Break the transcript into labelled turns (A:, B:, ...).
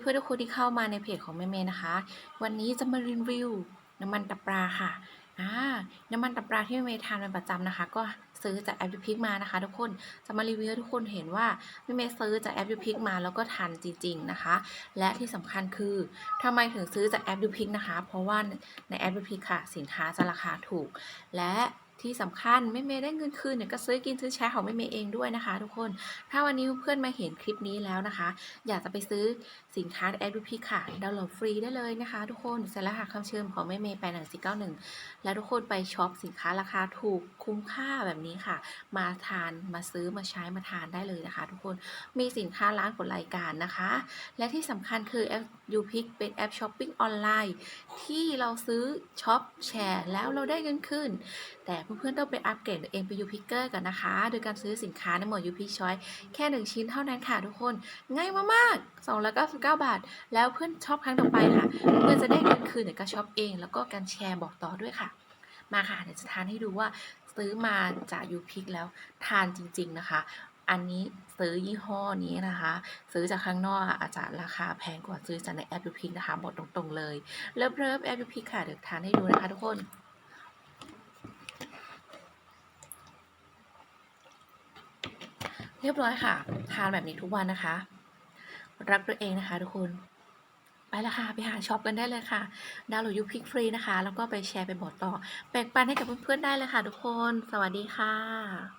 A: เพื่อนทุกคนที่เข้ามาในเพจของแม่เมย์นะคะ วันนี้จะมารีวิวน้ำมันตับปลาค่ะอ่าน้ำมันตับปลาที่แม่เมย์ทานเป็นประจำนะคะ ก็ซื้อจากแอปยูพิกมานะคะ ทุกคนจะมารีวิวทุกคนเห็นว่าแม่เมย์ซื้อจากแอปยูพิกมาแล้วก็ทานจริงๆนะคะ และที่สำคัญคือทำไมถึงซื้อจากแอปยูพิกนะคะ เพราะว่าในแอปยูพิกค่ะ สินค้าจะราคาถูก และ ที่สำคัญแม่เมย์ได้เงินคืนเนี่ยก็ซื้อกินซื้อใช้ของแม่เมย์เองด้วยนะคะ ทุกคน ถ้าวันนี้เพื่อนมาเห็นคลิปนี้แล้วนะคะ อยากจะไปซื้อสินค้าแอดูพีค่ะดาวน์โหลดฟรีได้เลยนะคะ ทุกคนเสร็จแล้วค่ะคำเชิญของแม่เมย์ไปหนังสี่เก้าหนึ่งแล้วทุกคนไปช็อปสินค้าราคาถูกคุ้มค่าแบบนี้ค่ะ มาทานมาซื้อมาใช้มาทานได้เลยนะคะ ทุกคนมีสินค้าร้านกดรายการนะคะ และที่สำคัญคือแอป ยูพิกเป็นแอปช้อปปิ้งออนไลน์ที่เราซื้อช็อปแชร์แล้วเราได้เงินคืนแต่เพื่อนๆต้องไปอัปเกรดตัวเองไปยูพิกเกอร์กันนะคะ โดยการซื้อสินค้าในหมวดยูพิกช้อยแค่หนึ่งชิ้นเท่านั้นค่ะทุกคน ง่ายมากๆ299 บาท แล้วเพื่อนชอบครั้งต่อไปค่ะ เพื่อนจะได้เงินคืนเนี่ยก็ช็อปเอง แล้วก็การแชร์บอกต่อด้วยค่ะ มาค่ะเดี๋ยวจะทานให้ดูว่าซื้อมาจากยูพิกแล้วทานจริง ๆ นะคะ อันนี้ซื้อยี่ห้อนี้นะคะ ซื้อจากข้างนอกอาจจะราคาแพงกว่าซื้อจากในแอปยูพิกนะคะบอกตรงๆเลยเลิฟเลิฟแอปยูพิกค่ะเดี๋ยวทานให้ดูนะคะทุกคนเรียบร้อยค่ะ ทานแบบนี้ทุกวันนะคะ รักตัวเองนะคะ ทุกคน ไปล้วค่ะ ไปหาช็อปกันได้เลยค่ะ ดาวน์โหลดยูพิกฟรีนะคะ แล้วก็ไปแชร์ไปบอกต่อแบ่งปันให้กับเพื่อนๆได้เลยค่ะ ทุกคน สวัสดีค่ะ